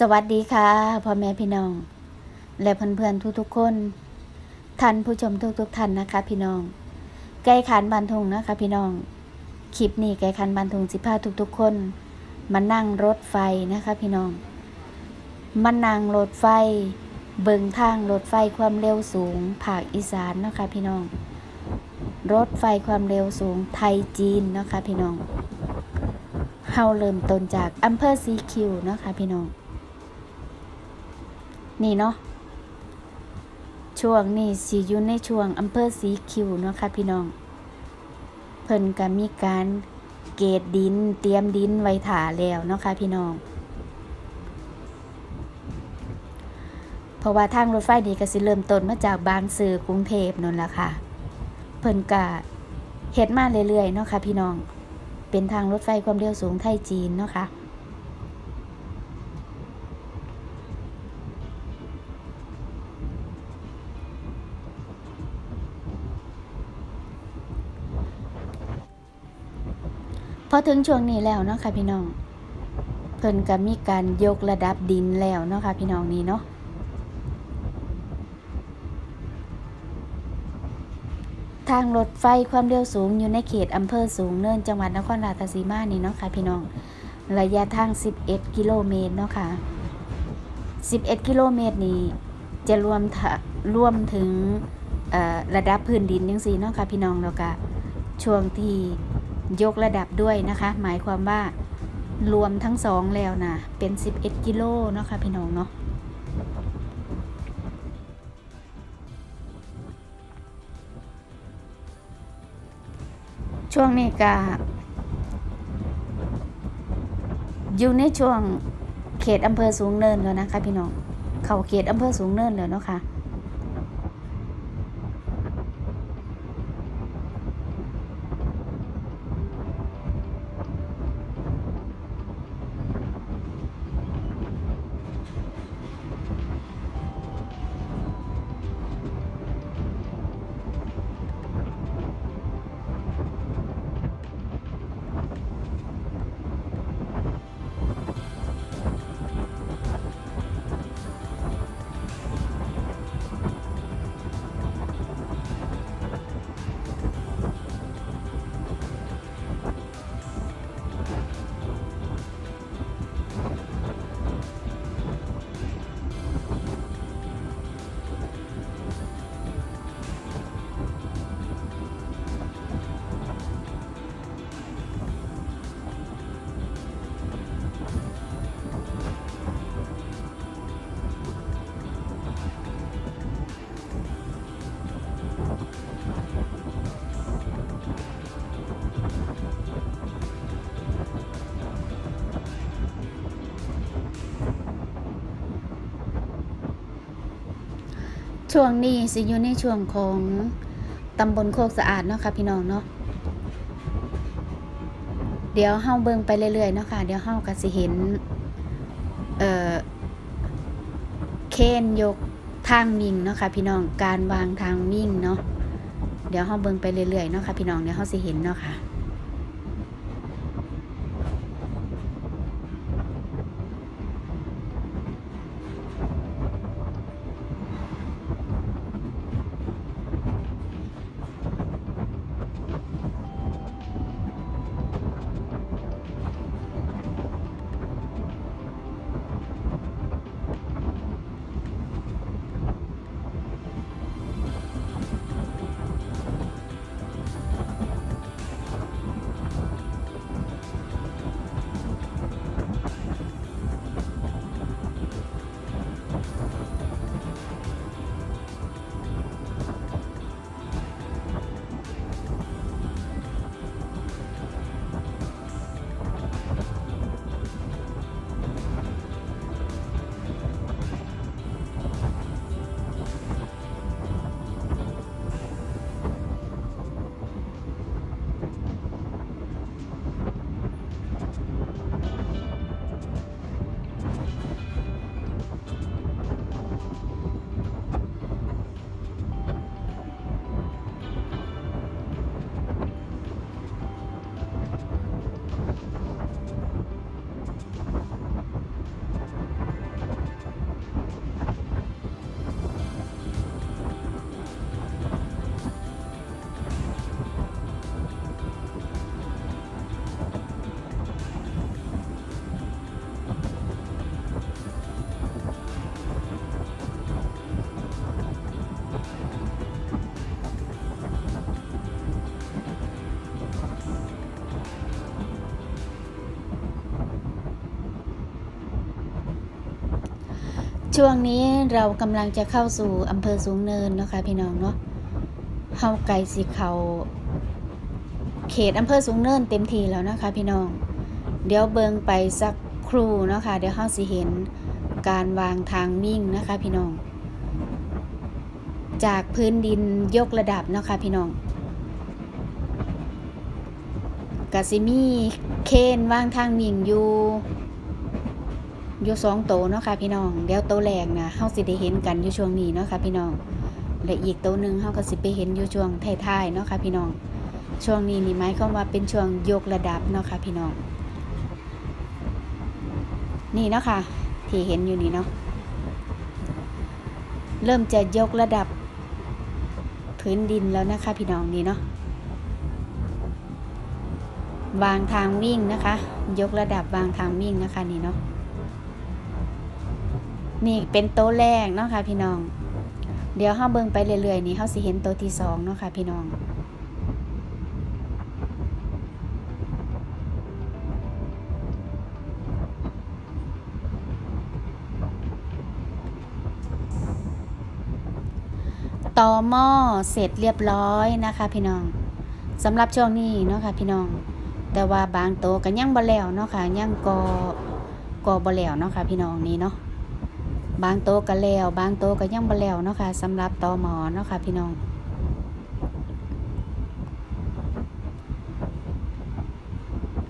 สวัสดีค่ะพ่อแม่พี่น้อง และเพื่อนๆทุกๆคนท่านผู้ชมทุกๆท่านนะคะ พี่น้อง ไก่ขันบันทุงนะคะ พี่น้องคลิปนี้ไก่ขันบันทุงสิพาทุกๆ คนมานั่งรถไฟนะคะ พี่น้องมานั่งรถไฟ เบิงทางรถไฟความเร็วสูงภาคอีสานนะคะ พี่น้อง รถไฟความเร็วสูงไทยจีนนะคะ พี่น้องเฮาเริ่มต้นจากอำเภอซีคิวนะคะ พี่น้อง นี่เนาะช่วงนี้สิอยู่ในช่วงอำเภอสีคิวเนาะค่ะพี่น้อง เพิ่นก็มีการเกตดินเตรียมดินไว้ถาแล้วเนาะค่ะพี่น้อง เพราะว่าทางรถไฟนี่ก็สิเริ่มต้นมาจากบางซื่อกรุงเทพนั่นละค่ะ เพิ่นก็เฮ็ดมาเรื่อยๆเนาะค่ะพี่น้อง เป็นทางรถไฟความเร็วสูงไทยจีนเนาะค่ะ พ อถึงช่วงนี้แล้วเนาะค่ะพี่น้อง เพิ่นก็มีการยกระดับดินแล้วเนาะค่ะพี่น้องนี่เนาะทางรถไฟความเร็วสูงอยู่ในเขตอำเภอสูงเนินจังหวัดนครราชสีมานี่เนาะค่ะพี่น้อง ระยะทาง 11 กิโลเมตรเนาะค่ะ 11 กิโลเมตรนี้จะรวมรวมถึงระดับพื้นดินจังซี่เนาะค่ะพี่น้องแล้วก็ช่วงที่ ยกระดับด้วยนะคะ หมายความว่ารวมทั้งสองแล้วนะเป็น 11 กิโลเนาะค่ะพี่น้องเนาะช่วงนี้ก็อยู่ในช่วงเขตอำเภอสูงเนินแล้วนะคะพี่น้อง เขาเขตอำเภอสูงเนินแล้วเนาะค่ะ ช่วงนี้สิอยู่ในช่วงของตำบลโคกสะอาดเนาะค่ะพี่น้องเนาะเดี๋ยวเฮาเบิ่งไปเรื่อยๆเนาะค่ะเดี๋ยวเฮาก็สิเห็นเอ่อเคนยกทางวิ่งเนาะค่ะพี่น้องการวางทางวิ่งเนาะเดี๋ยวเฮาเบิ่งไปเรื่อยๆเนาะค่ะพี่น้องเดี๋ยวเฮาสิเห็นเนาะค่ะ ช่วงนี้เรากำลังจะเข้าสู่อำเภอสูงเนินนะคะพี่น้องเนาะเฮาไก่สิเขาเขตอำเภอสูงเนินเต็มทีแล้วนะคะพี่น้อง เดี๋ยวเบิงไปสักครู่นะคะ เดี๋ยวเฮาสิเห็นการวางทางมิ่งนะคะพี่น้อง จากพื้นดินยกระดับนะคะพี่น้องกสิมีเคนวางทางมิ่งอยู่ อยู่สองโตเนาะค่ะพี่น้องเดี๋ยวโตแรกนะเฮาสิได้เห็นกันอยู่ช่วงนี้เนาะค่ะพี่น้องและอีกโตหนึ่งเฮาก็สิไปเห็นอยู่ช่วงท้ายๆเนาะค่ะพี่น้อง ช่วงนี้นี่หมายความว่าเป็นช่วงยกระดับเนาะค่ะพี่น้อง นี่เนาะค่ะที่เห็นอยู่นี่เนาะเริ่มจะยกระดับพื้นดินแล้วนะคะพี่น้องนี่เนาะวางทางวิ่งนะคะ ยกระดับวางทางวิ่งนะคะนี่เนาะ นี่เป็นโต๊ะแรกเนาะค่ะพี่น้อง เดี๋ยวเฮาเบิ่งไปเรื่อยๆ นี่เฮาสิเห็นโต๊ะที่สองเนาะค่ะพี่น้องต่อหม้อเสร็จเรียบร้อยนะคะพี่น้องสำหรับช่วงนี้เนาะค่ะพี่น้อง แต่ว่าบางโตวก็ยังบ่แล้วเนาะค่ะยังกอ กอบ่แล้วเนาะค่ะพี่น้องนี่เนาะ บางโตวก็แล้ว บางโตวก็ยังบ่แล้วเนาะค่ะสำหรับตอหมอเนาะค่ะพี่น้อง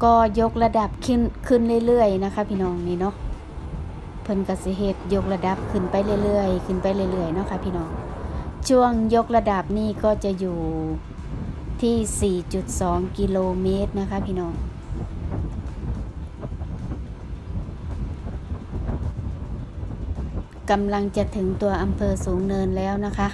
ก็ยกระดับขึ้นขึ้นเรื่อยๆนะคะ พี่น้องนี่เนาะเพิ่นกสิเฮ็ดยกระดับขึ้นไปเรื่อยๆ ขึ้นไปเรื่อยๆเนาะค่ะพี่น้องช่วงยกระดับนี่ก็จะอยู่ที่ 4.2 กิโลเมตรนะคะพี่น้อง กำลังจะถึงตัวอำเภอสูงเนินแล้วนะคะ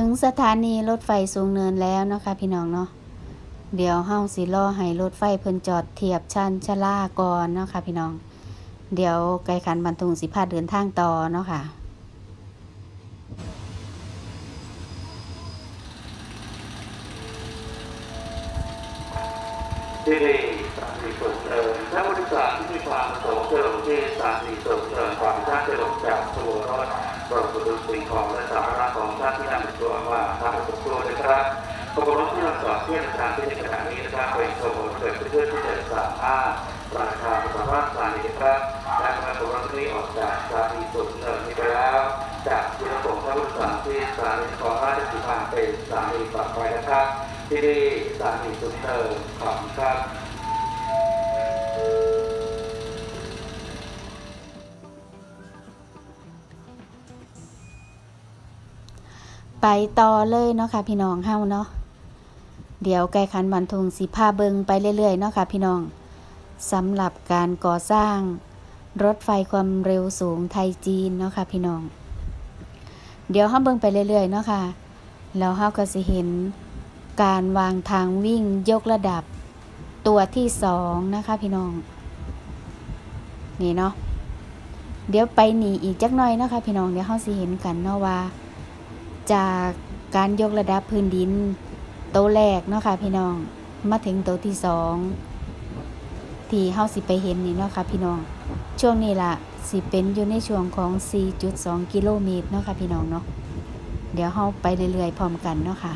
ถึงสถานีรถไฟสูงเนินแล้วนะคะพี่น้องเนาะเดี๋ยวเฮาสิรอให้รถไฟเพิ่นจอดเทียบชันชะลาก่อนเนาะค่ะพี่น้อง เดี๋ยวไกลขันบรรทุงสิพาเดินทางต่อเนาะค่ะที่ ขบวนรถที่เราจอดที่อาคารที่ในขณะนี้นะครับเป็นขบวนเกิดเพื่อที่จะสามารถราคาสามารถสานีนะครับและขบวนรถนี้ออกจากสานีส่งเสริมนี้ไปแล้ว จากจุดส่งท่านผู้โดยสารที่สานีของราชสีมาเป็นสานีต่อไปนะครับ ที่นี่สานีสุดเติมขอบคุณครับไปต่อเลยเนาะค่ะพี่น้องเฮาเนาะ เดี๋ยวไกลขันบรรทุงสิพาเบิงไปเรื่อยๆเนาะค่ะพี่น้องสำหรับการก่อสร้าง รถไฟความเร็วสูงไทยจีนเนาะค่ะพี่น้อง เดี๋ยวเฮาเบิงไปเรื่อยๆเนาะค่ะแล้วเฮาก็สิเห็นการวางทางวิ่งยกระดับตัวที่สองนะคะพี่น้อง นี่เนาะเดี๋ยวไปหนีอีกจักหน่อยเนาะคะพี่น้องเดี๋ยวเฮาสิเห็นกันเนาะว่า จากการยกระดับพื้นดิน โตแรกเนาะค่ะพี่น้อง มาถึงโตที่สองที่เฮาสิไปเห็นนี่เนาะค่ะพี่น้อง ช่วงนี้ล่ะสิเป็นอยู่ในช่วงของ 4.2 กิโลเมตรเนาะค่ะพี่น้องเนาะ เดี๋ยวเฮาไปเรื่อยๆ พร้อมกันเนาะค่ะ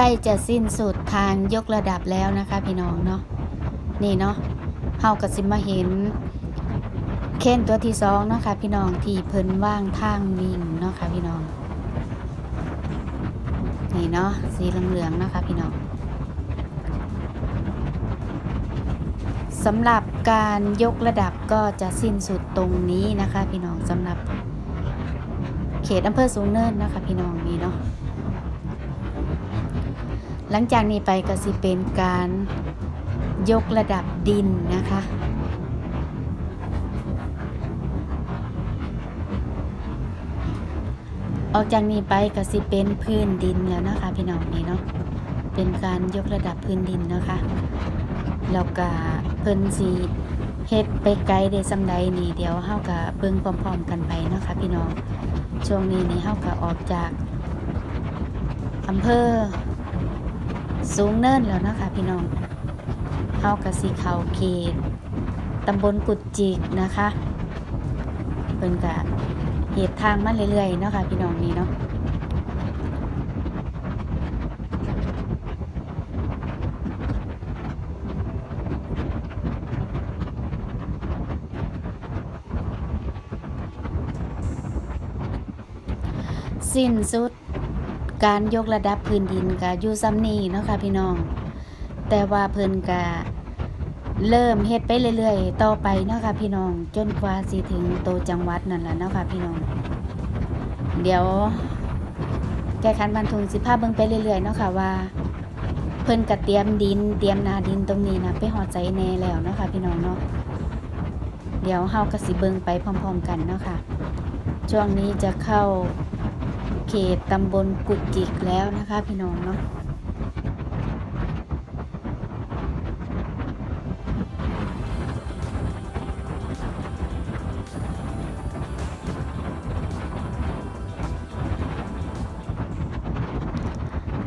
ล้จะสิ้นสุดทางยกระดับแล้วนะคะ พี่น้องเนาะนี่เนาะเฮาก็สิมาเห็น เค้นตัวที่สองเนาะค่ะพี่น้องที่เพิ่นว่างทางวิ่งเนาะค่ะพี่น้อง นี่เนาะสีเหลืองๆเนาะค่ะพี่น้องสำหรับการยกระดับก็จะสิ้นสุดตรงนี้นะคะ พี่น้องสำหรับเขตอำเภอสูงเนินนะคะ พี่น้องนี่เนาะ หลังจากนี้ไปก็สิเป็นการยกระดับดินนะคะ ออกจากนี้ไปก็สิเป็นพื้นดินแล้วนะคะพี่น้องนี่เนาะ เป็นการยกระดับพื้นดินนะคะ แล้วก็เพิ่นสีเฮ็ดไปไกลได้สำใดนี่เดี๋ยวเฮาก็เบิ่งพร้อมๆกันไปเนาะค่ะพี่น้อง ช่วงนี้นี่เฮาก็ออกจากอำเภอ สูงเนินแล้วนะคะพี่น้องเฮากับสีเขาเขตตำบลกุดจิกนะคะเพิ่นกะเหตุทางมาเรื่อยๆเนาะค่ะพี่น้องนี่เนาะสิ้นสุด การยกระดับพื้นดินกับยูซัมนี่เนาะค่ะพี่น้อง แต่ว่าเพิ่นกะเริ่มเฮ็ดไปเรื่อยๆ ต่อไปเนาะค่ะพี่น้อง จนกว่าสิถึงโตจังหวัดนั่นแหละเนาะค่ะพี่น้อง เดี๋ยว แก้คันบันทุงสิภาพเบิ่งไปเรื่อยๆเนาะค่ะว่า เพิ่นกะเตรียมดิน เตรียมนาดินตรงนี้นะไปหอดใจแน่แล้วเนาะค่ะพี่น้องเนาะเดี๋ยวเฮาก็สิเบิ่งไปพร้อม ๆ กันเนาะค่ะ ช่วงนี้จะเข้า เขตตำบลกุดจิกแล้วนะคะ พี่น้องเนาะ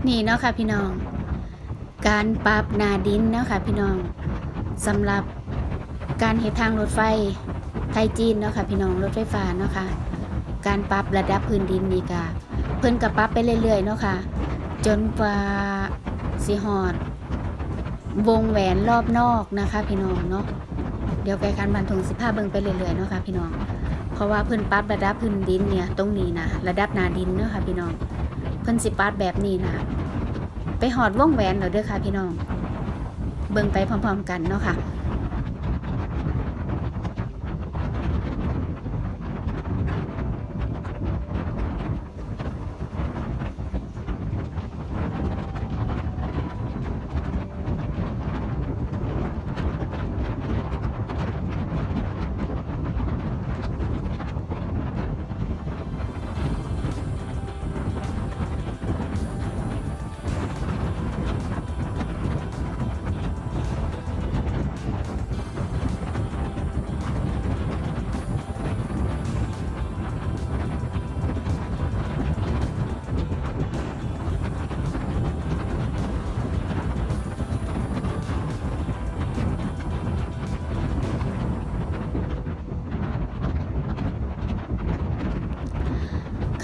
นี่เนาะค่ะพี่น้อง การปรับนาดินเนาะค่ะพี่น้องสำหรับการเหตุทางรถไฟไทยจีนเนาะค่ะพี่น้องรถไฟฟ้าเนาะค่ะการปรับระดับพื้นดินนี่ก็ พิ่นก็ปรับไปเรื่อยๆเนาะค่ะ จนกว่าสิฮอด วงแหวนรอบนอกนะคะ พี่น้องเนาะเดี๋ยวไกคันบันทงสิพาเบิ่งไปเรื่อยๆเนาะค่ะพี่น้อง เพราะว่าเพิ่นปรับระดับพื้นดินเนี่ยตรงนี้นะระดับนาดินเนาะค่ะพี่น้อง เพิ่นสิปรับแบบนี้นะไปหอดวงแหวนเดี๋ยวเด้อค่ะพี่น้อง เบิ่งไปพร้อมๆกันเนาะค่ะ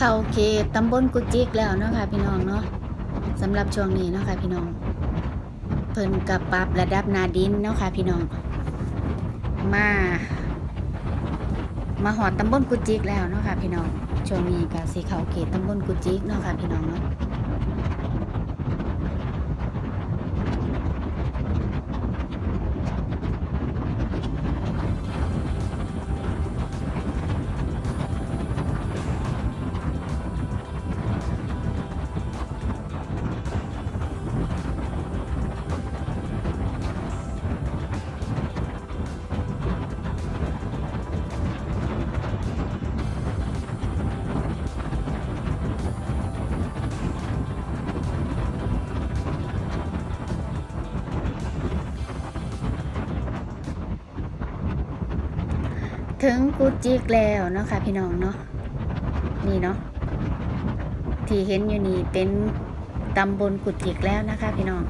เข้าเขตตำบลกุจิกแล้วเนาะค่ะพี่น้องเนาะสำหรับช่วงนี้เนาะค่ะพี่น้อง เพิ่นกับปรับระดับนาดินเนาะค่ะพี่น้อง มา มาหอดตำบลกุจิกแล้วเนาะค่ะพี่น้องช่วงนี้กับสีเขาเขตตำบลกุจิกเนาะค่ะพี่น้องเนาะ ถึงกุจิกแล้วเนาะค่ะพี่น้องเนาะนี่เนาะที่เห็นอยู่นี่เป็นตำบลกุจิกแล้วนะคะพี่น้อง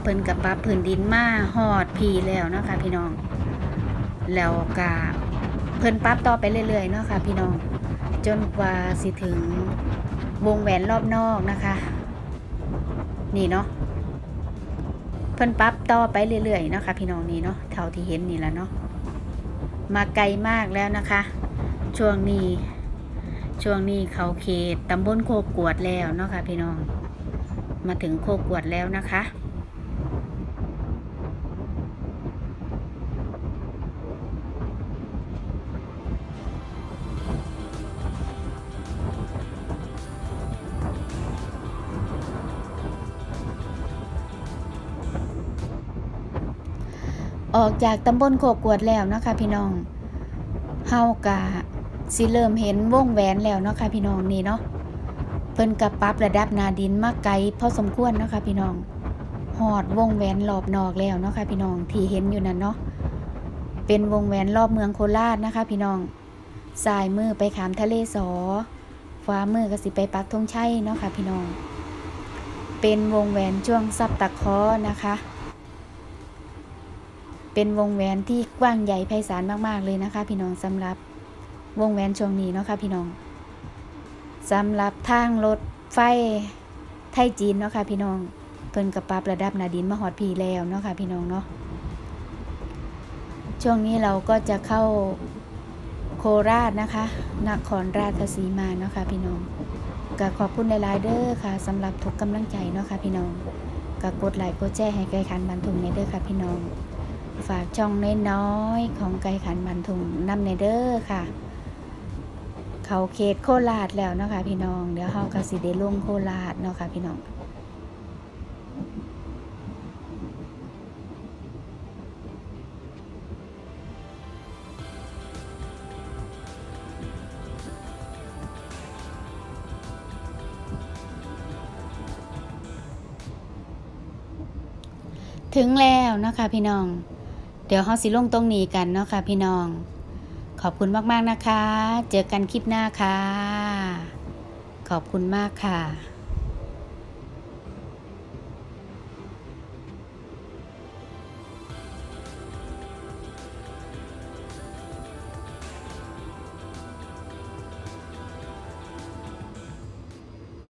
เพิ่นกับปรับพื้นดินมาหอดพีแล้วเนาะค่ะพี่น้อง แล้วกาเพิ่นปรับต่อไปเรื่อยๆเนาะค่ะพี่น้อง จนกว่าสิถึงวงแหวนรอบนอกนะคะ นี่เนาะเพิ่นปรับต่อไปเรื่อยๆเนาะค่ะพี่น้องนี่เนาะเท่าที่เห็นนี่แหละเนาะ มาไกลมากแล้วนะคะ ช่วงนี้ ช่วงนี้เขาเขตตำบลโคกวดแล้วเนาะค่ะพี่น้อง มาถึงโคกวดแล้วนะคะ ออกจากตำบลโคกวดแล้วนะคะพี่น้องเฮากะสิเริ่มเห็นวงแหวนแล้วนะคะพี่น้องนี่เนาะเพิ่นกับปรับระดับนาดินมากไกลพอสมควรนะคะพี่น้องหอดวงแหวนรอบนอกแล้วนะคะพี่น้องที่เห็นอยู่นั่นเนาะเป็นวงแหวนรอบเมืองโคราชนะคะพี่น้องสายมือไปขามทะเลสอฟ้ามือก็สิไปปักธงชัยเนาะค่ะพี่น้อง เป็นวงแหวนช่วงซับตะเคอนะคะ เป็นวงแหวนที่กว้างใหญ่ไพศาลมากๆเลยนะคะ พี่น้องสำหรับวงแหวนช่วงนี้เนาะค่ะพี่น้องสำหรับทางรถไฟไทยจีนเนาะค่ะพี่น้องเพิ่นกระปับระดับนาดินมาหอดพีแล้วเนาะค่ะพี่น้องเนาะช่วงนี้เราก็จะเข้าโคราชนะคะนครราชสีมาเนาะค่ะพี่น้องก็ขอบคุณหลายๆเด้อค่ะสำหรับทุกกำลังใจเนาะค่ะพี่น้องก็กดไลค์กดแชร์ให้ไกลคันบันทุงในเด้อค่ะพี่น้อง ฝากช่องน้อยๆของไก่ขันบันทุงน้ำในเด้อค่ะ เขาเขตโคราชแล้วเนาะคะพี่น้อง เดี๋ยวเฮากสิได้ลงโคราชเนาะค่ะพี่น้องถึงแล้วนะคะพี่น้อง เดี๋ยวเฮาสิลงตรงนี้กันเนาะค่ะพี่น้อง ขอบคุณมากๆนะคะ เจอกันคลิปหน้าค่ะ ขอบคุณมากค่ะ